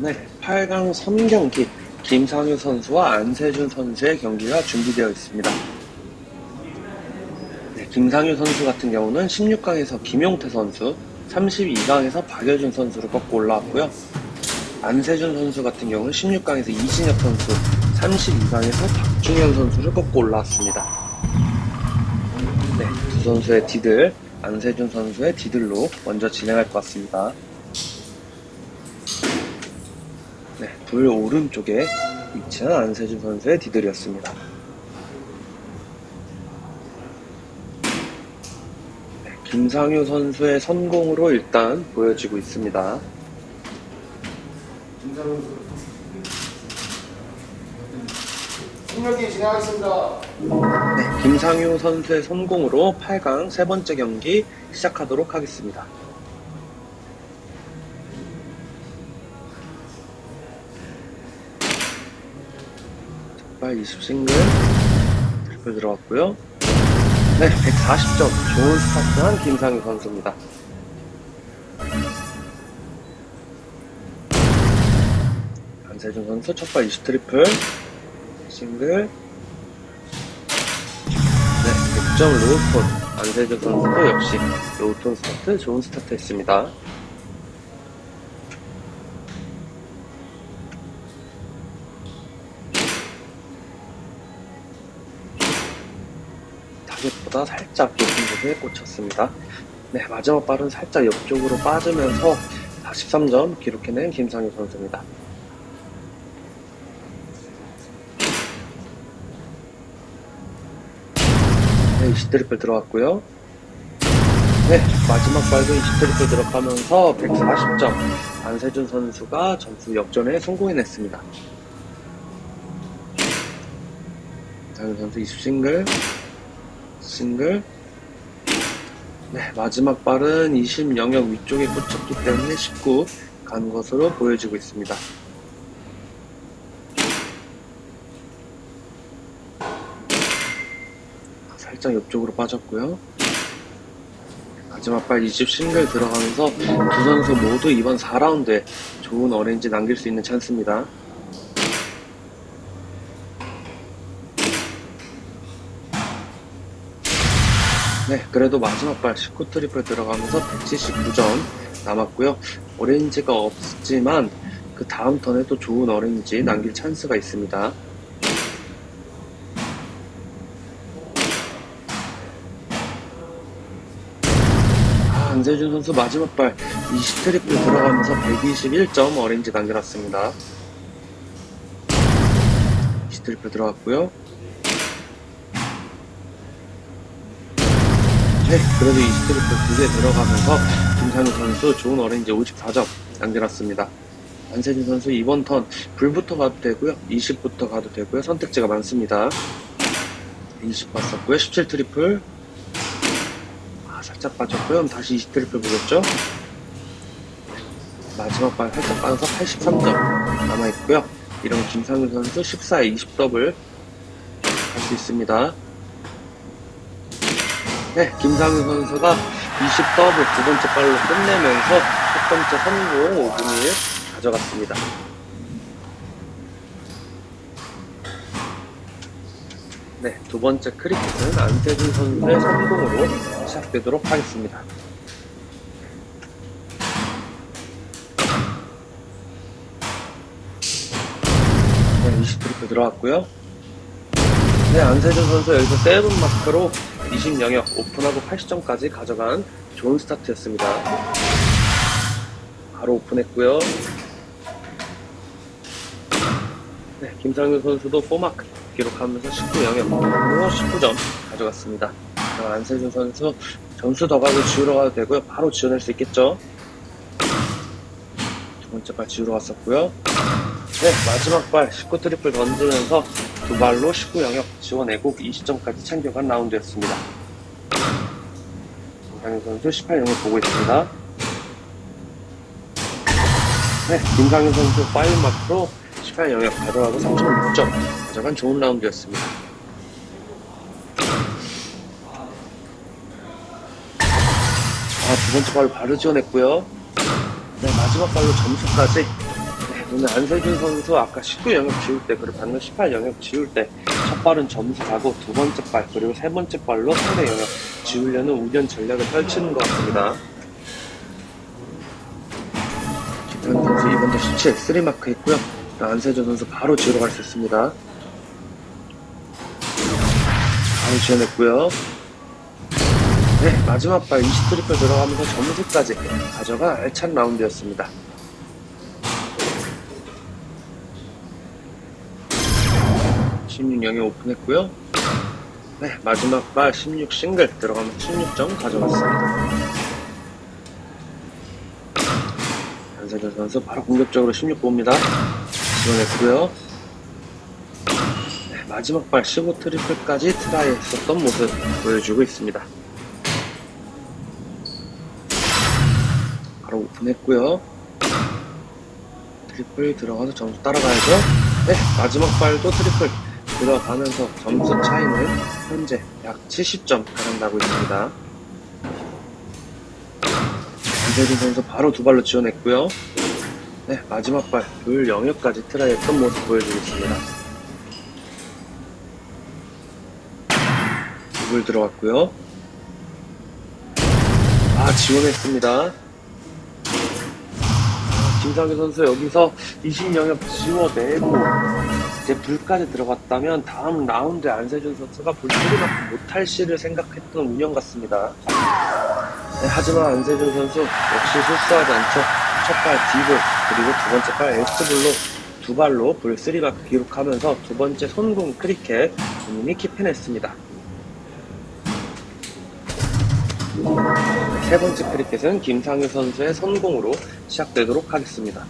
네, 8강 3경기 김상효 선수와 안세준 선수의 경기가 준비되어 있습니다. 네, 김상효 선수 같은 경우는 16강에서 김용태 선수, 32강에서 박여준 선수를 꺾고 올라왔고요. 안세준 선수 같은 경우는 16강에서 이진혁 선수, 32강에서 박중현 선수를 꺾고 올라왔습니다. 네, 두 선수의 디들, 안세준 선수의 디들로 먼저 진행할 것 같습니다. 네, 불 오른쪽에 위치한 안세준 선수의 디들이었습니다. 네, 김상효 선수의 선공으로 일단 보여지고 있습니다. 진행하겠습니다. 네, 김상효 선수의 선공으로 8강 세 번째 경기 시작하도록 하겠습니다. 정말 20싱글 트리플 들어갔고요. 네, 140점 좋은 스타트한 김상효 선수입니다. 안세준 선수 첫발 20 트리플 싱글 네, 100점 로우톤 안세준 선수도 역시 로우톤 스타트 좋은 스타트 했습니다. 타겟보다 살짝 높은 곳에 꽂혔습니다. 네, 마지막 발은 살짝 옆쪽으로 빠지면서 43점 기록해낸 김상희 선수입니다. 네, 20 트리플 들어갔고요. 네, 마지막 발도 20 트리플 들어가면서 140점. 안세준 선수가 점수 역전에 성공해냈습니다. 장윤 선수 20 싱글, 싱글. 네, 마지막 발은 20 영역 위쪽에 꽂혔기 때문에 19 간 것으로 보여지고 있습니다. 살짝 옆쪽으로 빠졌고요. 마지막 발 20 싱글 들어가면서 두 선수 모두 이번 4라운드에 좋은 어레인지 남길 수 있는 찬스입니다. 네, 그래도 마지막 발 19 트리플 들어가면서 179점 남았고요. 어레인지가 없지만 그 다음 턴에도 좋은 어레인지 남길 찬스가 있습니다. 아, 안세준 선수 마지막 발 20 트리플 들어가면서 121점 어레인지 남겨놨습니다. 20 트리플 들어갔고요. 네, 그래도 20 트리플 두개 들어가면서 김상우 선수 좋은 어레인지 54점 남겨놨습니다. 안세준 선수 이번 턴 불부터 가도 되고요. 20부터 가도 되고요. 선택지가 많습니다. 20 봤었고요. 17 트리플 아, 살짝 빠졌고요. 다시 20 트리플 보겠죠? 마지막 발 살짝 빠져서 83점 남아있고요. 이런 김상윤 선수 14에 20 더블 할 수 있습니다. 네, 김상윤 선수가 20 더블 두 번째 발로 끝내면서 첫 번째 성공 5분 1 가져갔습니다. 네, 두 번째 크리켓은 안세준 선수의 성공으로 시작되도록 하겠습니다. 네, 20 트리플 들어갔고요. 네, 안세준 선수 여기서 세븐 마크로 20 영역 오픈하고 80점까지 가져간 좋은 스타트였습니다. 바로 오픈했고요. 네, 김상윤 선수도 4마크 기록하면서 19 영역으로 19점 가져갔습니다. 자, 안세준 선수 점수 더 가고 지우러 가도 되고요. 바로 지원할 수 있겠죠. 두 번째 발 지우러 갔었고요. 네, 마지막 발 19 트리플 던지면서 두 발로 19 영역 지원내고 20점까지 챙겨간 라운드였습니다. 김상윤 선수 18 영역 보고 있습니다. 네, 김상윤 선수 5마크로 18 영역 가져가고 3.6점 가져간 좋은 라운드였습니다. 아, 두 번째 발로 바로 지원했고요. 네, 마지막 발로 점수까지 네, 오늘 안세준 선수 아까 19 영역 지울 때 그리고 방금 18 영역 지울 때 첫 발은 점수 가고 두 번째 발 그리고 세 번째 발로 상대 영역 지우려는 우연 전략을 펼치는 것 같습니다. 김태현 선수 이번도 17 3 마크 했고요. 안세준 선수 바로 지우러 갈 수 있습니다. 바로 지어냈고요. 네, 마지막 발 20 트리플 들어가면서 점수까지 가져가 알찬 라운드였습니다. 16영에 오픈했고요. 네, 마지막 발16 싱글 들어가면서 16점 가져갔습니다. 안세준 선수 바로 공격적으로 16 봅니다. 지원했고요. 네, 마지막 발 15 트리플까지 트라이 했었던 모습 보여주고 있습니다. 바로 오픈했고요. 트리플 들어가서 점수 따라가야죠. 네, 마지막 발도 트리플 들어가면서 점수 차이는 현재 약 70점 가량 나고 있습니다. 안세준 선수 바로 두 발로 지원했고요. 네, 마지막 발, 불 영역까지 트라이했던 모습 보여주고 있습니다. 두불 들어갔고요. 아, 지원했습니다. 김상규 선수 여기서 20 영역 지워내고 이제 불까지 들어갔다면 다음 라운드에 안세준 선수가 불 소리만큼 못할 시를 생각했던 운영 같습니다. 네, 하지만 안세준 선수 역시 실수하지 않죠. 첫발 D불 그리고 두 번째 발 S불로 두 발로 불 3마크 기록하면서 두 번째 손공 크리켓 본인이 킵해냈습니다. 세 번째 크리켓은 김상규 선수의 선공으로 시작되도록 하겠습니다.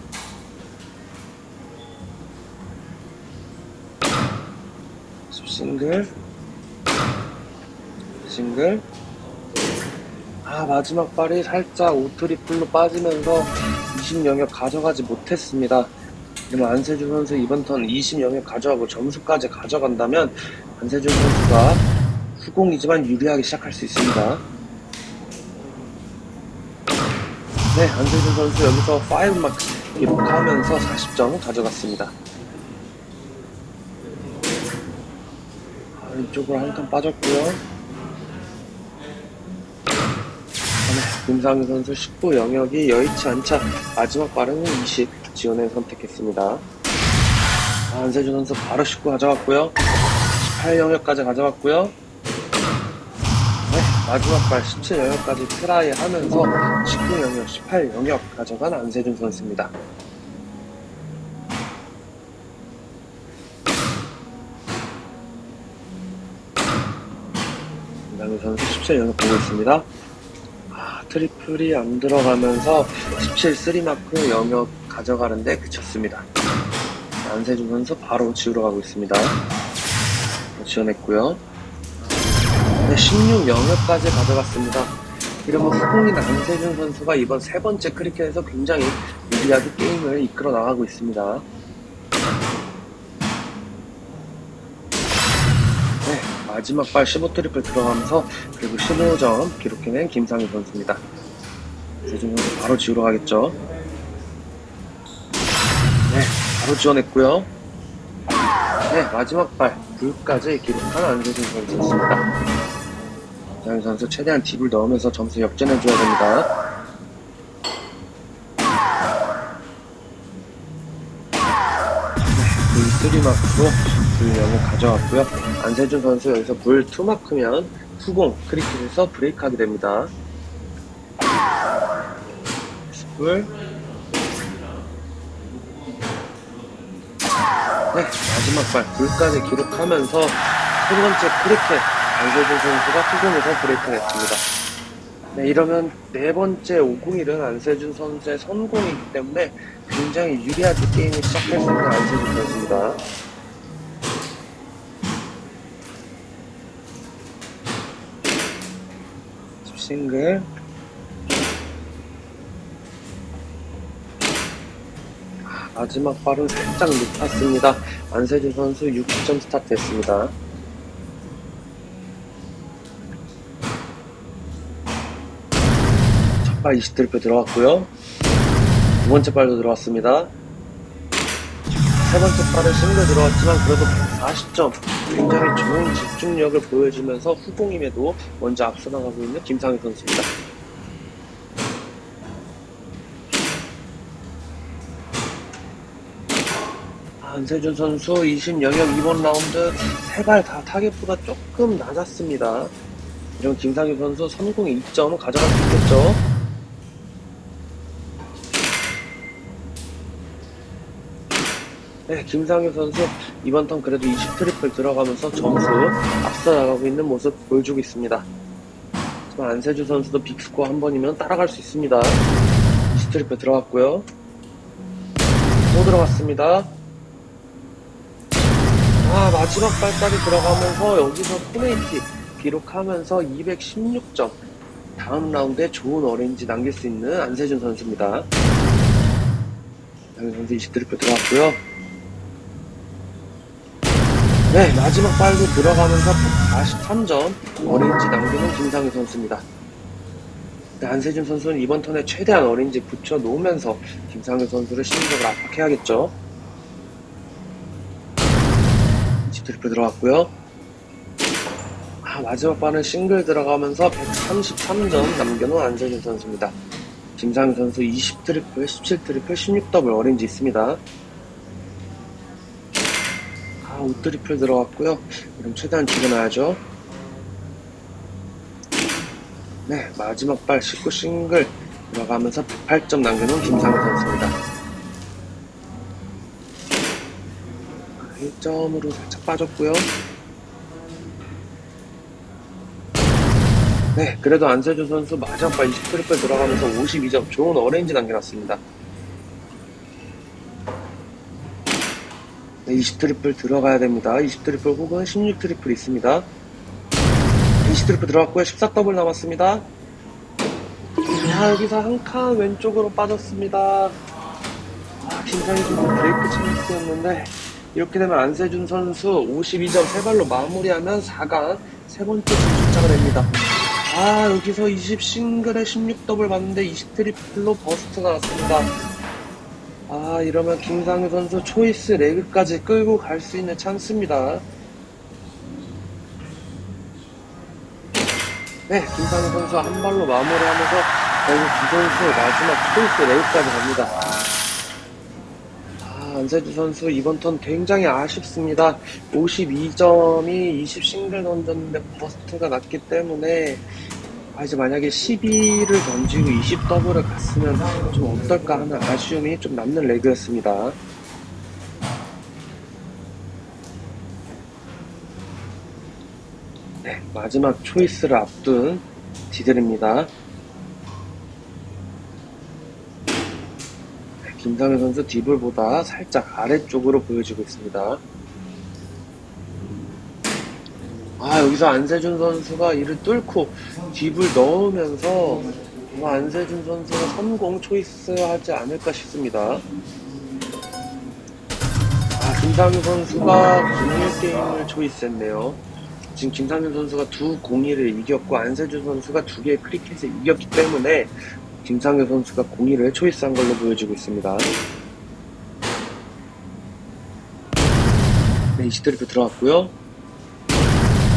싱글 싱글 아 마지막 발이 살짝 오트리플로 빠지면서 20 영역 가져가지 못했습니다. 그러면 안세준 선수 이번 턴20 영역 가져가고 점수까지 가져간다면 안세준 선수가 후공이지만 유리하게 시작할 수 있습니다. 네, 안세준 선수 여기서 5마크 기록하면서 40점 가져갔습니다. 이쪽으로 한 칸 빠졌고요. 네, 김상희 선수 19 영역이 여의치 않자 마지막 발은 20 지원을 선택했습니다. 아, 안세준 선수 바로 19 가져갔고요. 18 영역까지 가져갔고요. 네, 마지막 발 17 영역까지 트라이 하면서 19 영역, 18 영역 가져간 안세준 선수입니다. 17 영역 보고 있습니다. 아, 트리플이 안 들어가면서 17 3마크 영역 가져가는데 그쳤습니다. 안세준 선수 바로 지우러 가고 있습니다. 지원했고요. 네, 16 영역까지 가져갔습니다. 이러면 후공인 안세준 선수가 이번 세 번째 크리켓에서 굉장히 유리하게 게임을 이끌어 나가고 있습니다. 네, 마지막 발 15 트리플 들어가면서 그리고 15점 기록해낸 김상희 선수입니다. 세준 선수 바로 지우러 가겠죠. 네, 바로 지원했고요. 네, 마지막 발 불까지 기록한 안세준 선수였습니다. 장현 선수 최대한 딥을 넣으면서 점수 역전해줘야 됩니다. 불 3마크로 불 0을 가져왔고요. 안세준 선수 여기서 불 2마크면 후공 크리켓에서 브레이크하게 됩니다. 불 네, 마지막 발 불까지 기록하면서 세 번째 크리켓 안세준 선수가 후공에서 브레이크를 했습니다. 네, 이러면 네 번째 501은 안세준 선수의 선공이기 때문에 굉장히 유리하게 게임을 시작할 수 있는 안세준 선수입니다. 싱글 아, 마지막 발은 살짝 높았습니다. 안세준 선수 60점 스타트 했습니다. 첫발 20트리플 들어갔고요. 두 번째 발도 들어왔습니다. 네, 마지막 발15 트리플 들어가면서 20 영역 가져가는데 그쳤습니다. 세 번째 발은 싱글 들어갔지만 그래도 140점. 굉장히 좋은 집중력을 보여주면서 후공임에도 먼저 앞서 나가고 있는 김상희 선수입니다. 안세준 선수 20 영역 2번 라운드 세 발 다 타겟보다 조금 낮았습니다. 이런 김상희 선수 선공 2점 가져갈 수 있겠죠? 네, 김상희 선수 이번 턴 그래도 20 트리플 들어가면서 점수 앞서 나가고 있는 모습 보여주고 있습니다. 하지만 안세주 선수도 빅스코어 한 번이면 따라갈 수 있습니다. 20 트리플 들어갔고요. 또 들어갔습니다. 아, 마지막 발까지 들어가면서 여기서 포네이티 기록하면서 216점. 다음 라운드에 좋은 어레인지 남길 수 있는 안세준 선수입니다. 양현 선수 20 트리플 들어갔고요. 네, 마지막 발도 들어가면서 143점 어레인지 남기는 김상희 선수입니다. 네, 안세준 선수는 이번 턴에 최대한 어레인지 붙여놓으면서 김상희 선수를 심리적으로 압박해야겠죠. 20 트리플 들어갔고요. 아, 마지막 발은 싱글 들어가면서 133점 남겨놓은 안세준 선수입니다. 김상희 선수 20 트리플, 17 트리플, 16 더블 어레인지 있습니다. 아, 5 트리플 들어갔고요. 그럼 최대한 줄여놔야죠. 네, 마지막 발 19 싱글 들어가면서 108점 남겨놓은 김상희 선수입니다. 1점으로 살짝 빠졌고요. 네, 그래도 안세준 선수 마지막 발 20 트리플 들어가면서 52점 좋은 어레인지 남겨놨습니다. 네, 20 트리플 들어가야 됩니다. 20 트리플 혹은 16 트리플 있습니다. 20 트리플 들어갔고요. 14 더블 남았습니다. 자, 여기서 한 칸 왼쪽으로 빠졌습니다. 아, 김상희 선수 브레이크 찬스였는데 이렇게 되면 안세준 선수 52점 세 발로 마무리하면 4강 세 번째 진출자가 됩니다. 아, 여기서 20 싱글에 16 더블 봤는데 20 트리플로 버스트가 났습니다. 아, 이러면 김상희 선수 초이스 레그까지 끌고 갈 수 있는 찬스입니다. 네, 김상희 선수 한 발로 마무리하면서 결국 두 선수 마지막 초이스 레그까지 갑니다. 아, 안세주 선수 이번 턴 굉장히 아쉽습니다. 52점이 20 싱글 던졌는데 버스트가 났기 때문에 아, 이제 만약에 12를 던지고 20 더블을 갔으면 좀 어떨까 하는 아쉬움이 좀 남는 레그였습니다. 네, 마지막 초이스를 앞둔 디들입니다. 네, 김상현 선수 디블보다 살짝 아래쪽으로 보여지고 있습니다. 아, 여기서 안세준 선수가 이를 뚫고 딥을 넣으면서 아마 안세준 선수가 성공 초이스 하지 않을까 싶습니다. 아, 김상현 선수가 공일 게임을 초이스했네요. 지금 김상현 선수가 두 공일을 이겼고 안세준 선수가 두 개의 크리켓을 이겼기 때문에 김상현 선수가 공일을 초이스한 걸로 보여지고 있습니다. 네, 이시트리프 들어갔고요.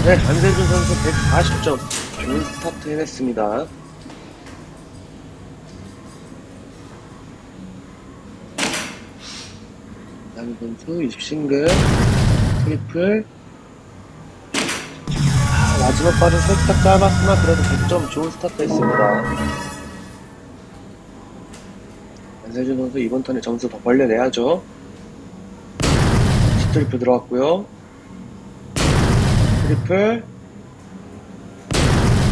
네, 안세준 선수 140점. 좋은 스타트 해냈습니다. 양 선수 20 싱글, 트리플. 아, 마지막 발은 살짝 짧았으나 그래도 100점 좋은 스타트 했습니다. 안세준 선수 이번 턴에 점수 더 벌려내야죠. 트리플 들어갔고요. 트리플.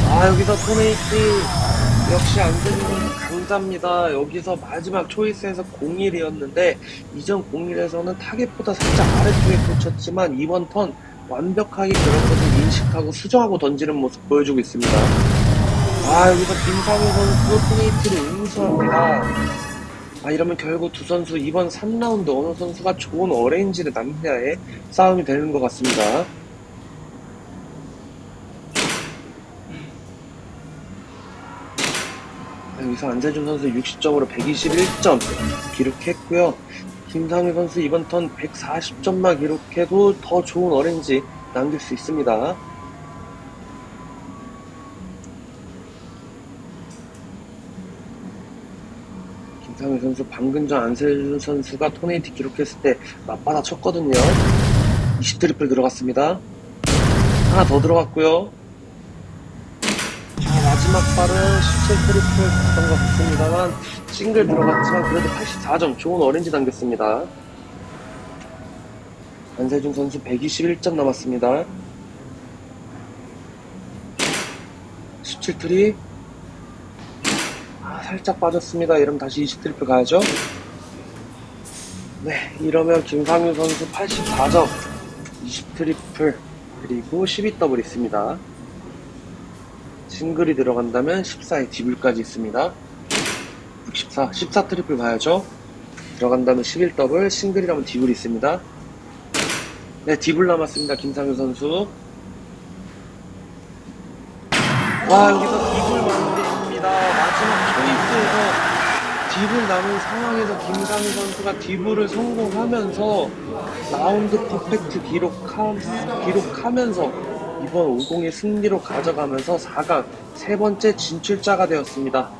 아, 여기서 토네이트. 역시 선수 강자입니다. 여기서 마지막 초이스에서 01이었는데, 이전 01에서는 타겟보다 살짝 아래쪽에 꽂혔지만, 이번 턴 완벽하게 그런 것을 인식하고 수정하고 던지는 모습 보여주고 있습니다. 아, 여기서 김상우 선수 토네이트를 응수합니다. 아, 이러면 결국 두 선수 이번 3라운드 어느 선수가 좋은 어레인지를 남느냐의 싸움이 되는 것 같습니다. 여기서 안재준 선수 60점으로 121점 기록했고요. 김상희 선수 이번 턴 140점만 기록해도 더 좋은 어렌지 남길 수 있습니다. 김상희 선수 방금 전 안세준 선수가 토네이트 기록했을 때 맞받아 쳤거든요. 20 트리플 들어갔습니다. 하나 더 들어갔고요. 자, 마지막 발은 17 트리플 갔던 것 같습니다만 싱글 들어갔지만 그래도 84점 좋은 어렌지 남겼습니다. 안세준 선수 121점 남았습니다. 17 트리 아, 살짝 빠졌습니다. 이러면 다시 20 트리플 가야죠. 네, 이러면 김상윤 선수 84점, 20 트리플, 그리고 12 더블 있습니다. 싱글이 들어간다면 14에 디블까지 있습니다. 64, 14 트리플 가야죠. 들어간다면 11 더블, 싱글이라면 디블이 있습니다. 네, 디블 남았습니다. 김상윤 선수. 와, 여기서 디블 만대입니다. 마지막 초이스에서 디블 남은 상황에서 김상희 선수가 디블을 성공하면서 라운드 퍼펙트 기록하, 기록하면서 이번 50의 승리로 가져가면서 4강 세 번째 진출자가 되었습니다.